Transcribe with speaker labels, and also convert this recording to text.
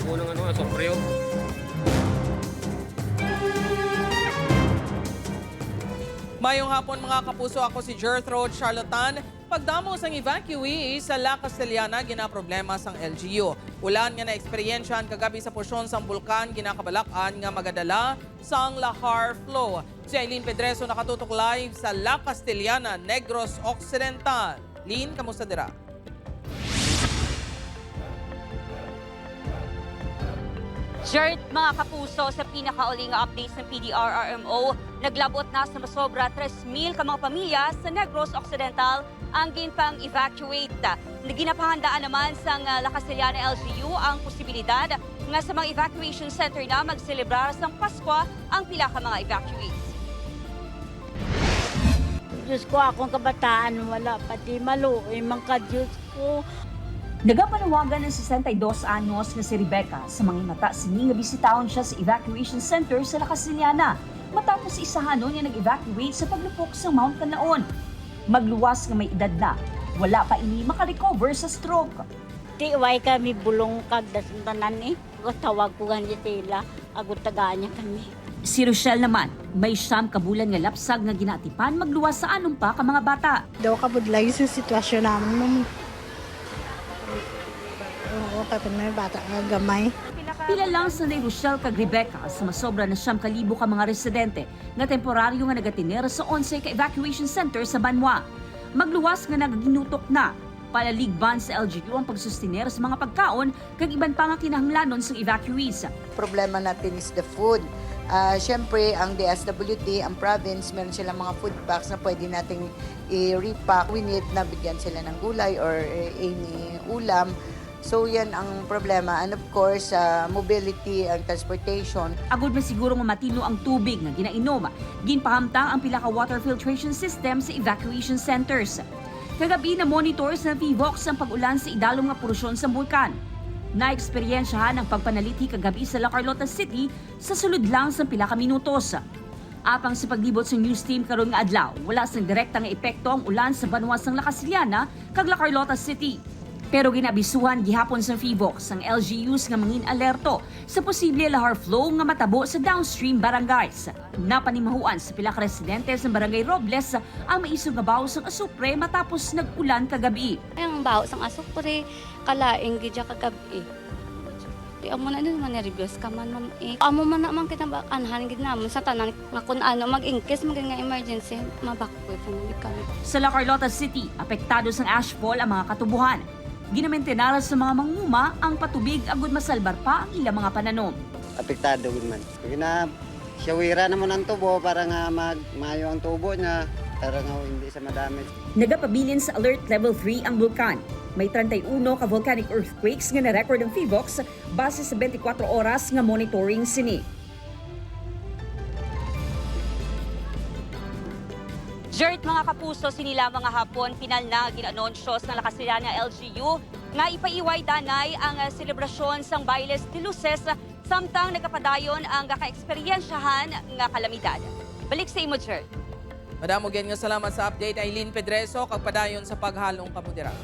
Speaker 1: Tubo ng ano, sombrero. Mayong hapon mga kapuso, ako si Jethro Charlatan. Pagdamos ang evacuee sa La Castellana, ginaproblema sang LGU. Ulan nga na-eksperyensyan kagabi sa porsyon sang bulkan, ginakabalakan nga magadala sang Lahar Flow. Si Aileen Pedreso nakatutok live sa La Castellana, Negros Occidental. Lin, kamusta dira?
Speaker 2: Jert, mga kapuso, sa pinakauling updates ng PDRRMO, naglabot na sa masobra 3,000 ka mga pamilya sa Negros Occidental ang ginpang evacuate. Naginapahandaan naman sa La Castellana LGU ang posibilidad nga sa mga evacuation center na magselebrar sa Paskwa ang pila ka mga evacuees.
Speaker 3: Diyos ko, akong kabataan, wala pati maluoy, man ka Diyos ko.
Speaker 4: Nagapanawagan ng 62 anyos na si Rebecca sa mga mata sini nga bisitahon siya sa evacuation center sa La Casiliana matapos isahanon niya nag-evacuate sa paglupok sa Mount Canaon. Magluwas nga may edad na, wala pa ini makarecover sa stroke.
Speaker 3: Ti way kami bulong kag dasuntanan eh. Tawag ko ganyan tila, ako tagaan niya kami.
Speaker 4: Si Rochelle naman, may siyam kabulan nga lapsag nga ginatipan magluwas sa anong pa ka mga bata.
Speaker 5: daw kabudlay sa sitwasyon namin Oo, kapag may bata nga gamay.
Speaker 4: Pila lang sa ni Rochelle kag Rebecca sa masobra na siyam kalibo ka mga residente nga temporaryo nga nagatinera sa 11 ka evacuation center sa Banwa. Magluwas nga nagaginutok na palalig ban sa LGU ang pagsustenera sa mga pagkaon kag iban pa nga kinahanglanon sa evacuees.
Speaker 6: problema natin is the food. Ah, Siyempre, ang DSWD, ang province, meron silang mga food packs na pwede nating i-repack. We need na bigyan sila ng gulay or eh, any ulam. So, yan ang problema. And of course, ah, mobility and transportation.
Speaker 4: Agod man siguro nga matino ang tubig nga ginainom. Ginpahamtang ang pila ka water filtration system sa evacuation centers. Kagabi na monitor sa VVOX ang pag-ulan sa idalom nga porosyon sa bulkan. Na-eksperyensyahan ang pagpanaliti kagabi sa La Carlota City sa sulod lang sa pila ka minutos. Apang sa paglibot sa news team karon nga adlaw, wala sang direkta nga epekto ang ulan sa banwas ng La Casiliana kag La Carlota City. Pero ginabisuhan gihapon sa FIVOX ang LGUs nga mangin alerto sa posible lahar flow nga matabo sa downstream barangays. Napanimahuan sa pila ka residente sa barangay Robles ang maisog nga bawas ng asupre matapos nag-ulan kagabi.
Speaker 7: Ang baho sang asupre, kalaing gidya kagabi. Di amo na din man nervyos ka man ma'am eh. Amo man na man kita anhan gid namon sa tanan nga kun ano mag-incase maging nga emergency mabakboy man kami.
Speaker 4: Sa La Carlota City, apektado sang ashfall ang mga katubuhan. Ginamentenara sa mga manguma ang patubig agud masalbar pa ang ilang mga pananom.
Speaker 8: apektado gud man. Kaya na siyawira naman ang tubo para nga mag mayo ang tubo niya para nga hindi sa madami.
Speaker 4: Nagapabilin sa Alert Level 3 ang bulkan. May 31 ka volcanic earthquakes nga na-record ang FIVOX base sa 24 oras nga monitoring sini.
Speaker 2: Jert, mga kapuso, sinila mga hapon, pinal na ginanonsyos ng Lacasillana LGU nga ipaiway danay ang uh, selebrasyon sang Bailes de Luces samtang nagapadayon ang kakaeksperyensyahan nga kalamidad. Balik sa imo, Jert.
Speaker 1: Madamo gen nga salamat sa update Aileen Pedreso kag padayon sa paghalong kamudira.